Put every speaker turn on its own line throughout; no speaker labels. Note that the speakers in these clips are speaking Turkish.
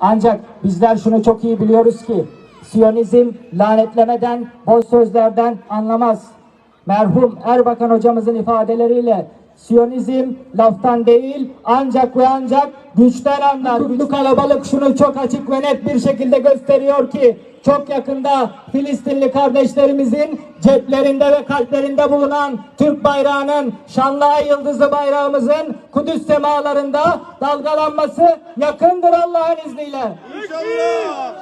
Ancak bizler şunu çok iyi biliyoruz ki Siyonizm lanetlemeden, boş sözlerden anlamaz. Merhum Erbakan hocamızın ifadeleriyle Siyonizm laftan değil ancak ve ancak güçten anlar. Bu kalabalık şunu çok açık ve net bir şekilde gösteriyor ki çok yakında Filistinli kardeşlerimizin ceplerinde ve kalplerinde bulunan Türk bayrağının şanlı ay yıldızı bayrağımızın Kudüs semalarında dalgalanması yakındır Allah'ın izniyle.
İnşallah.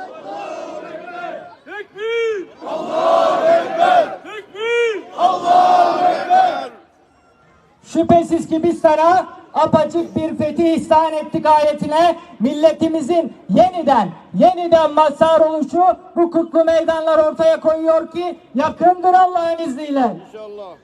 Şüphesiz ki biz sana apaçık bir fetih ihsan ettik ayetine milletimizin yeniden yeniden mazhar oluşu bu kutlu meydanlar ortaya koyuyor ki yakındır Allah'ın izniyle.
İnşallah.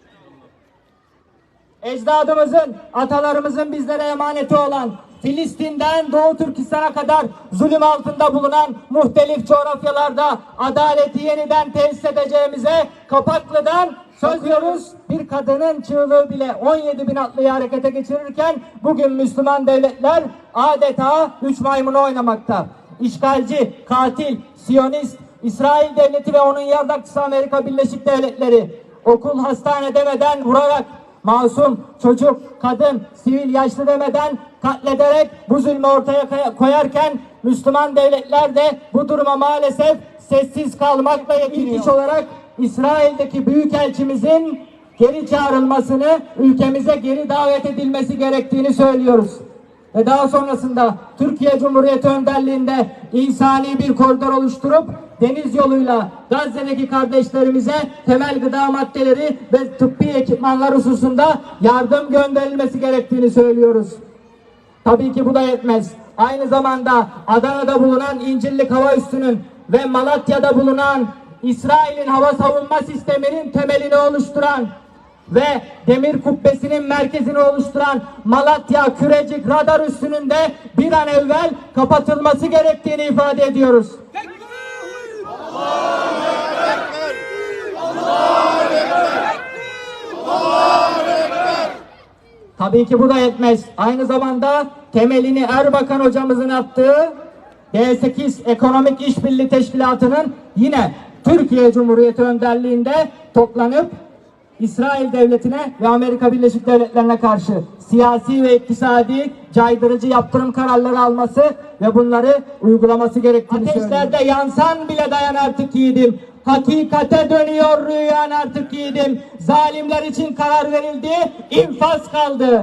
Ecdadımızın, atalarımızın bizlere emaneti olan Filistin'den Doğu Türkistan'a kadar zulüm altında bulunan muhtelif coğrafyalarda adaleti yeniden tesis edeceğimize Kapaklı'dan söz veriyoruz. Bir kadının çığlığı bile 17 bin atlıyı harekete geçirirken bugün Müslüman devletler adeta üç maymunu oynamakta. İşgalci, katil, Siyonist, İsrail devleti ve onun yardakçısı Amerika Birleşik Devletleri okul hastane demeden vurarak masum, çocuk, kadın, sivil, yaşlı demeden katlederek bu zulmü ortaya koy- koyarken Müslüman devletler de bu duruma maalesef sessiz kalmakla yetiniyor. İlk iş olarak İsrail'deki büyükelçimizin geri çağrılmasını, ülkemize geri davet edilmesi gerektiğini söylüyoruz. Ve daha sonrasında Türkiye Cumhuriyeti önderliğinde insani bir koridor oluşturup deniz yoluyla Gazze'deki kardeşlerimize temel gıda maddeleri ve tıbbi ekipmanlar hususunda yardım gönderilmesi gerektiğini söylüyoruz. Tabii ki bu da yetmez. Aynı zamanda Adana'da bulunan İncirlik Hava Üssü'nün ve Malatya'da bulunan İsrail'in hava savunma sisteminin temelini oluşturan ve demir kubbesinin merkezini oluşturan Malatya Kürecik radar üssünün de bir an evvel kapatılması gerektiğini ifade ediyoruz. Tabii ki bu da yetmez. Aynı zamanda temelini Erbakan hocamızın attığı D8 Ekonomik İşbirliği Teşkilatı'nın yine Türkiye Cumhuriyeti önderliğinde toplanıp İsrail devletine ve Amerika Birleşik Devletleri'ne karşı siyasi ve iktisadi caydırıcı yaptırım kararları alması ve bunları uygulaması gerektiğini Ateşlerde yansan bile dayan artık yiğidim. Hakikate dönüyor rüyan artık yiğidim. Zalimler için karar verildi, infaz kaldı.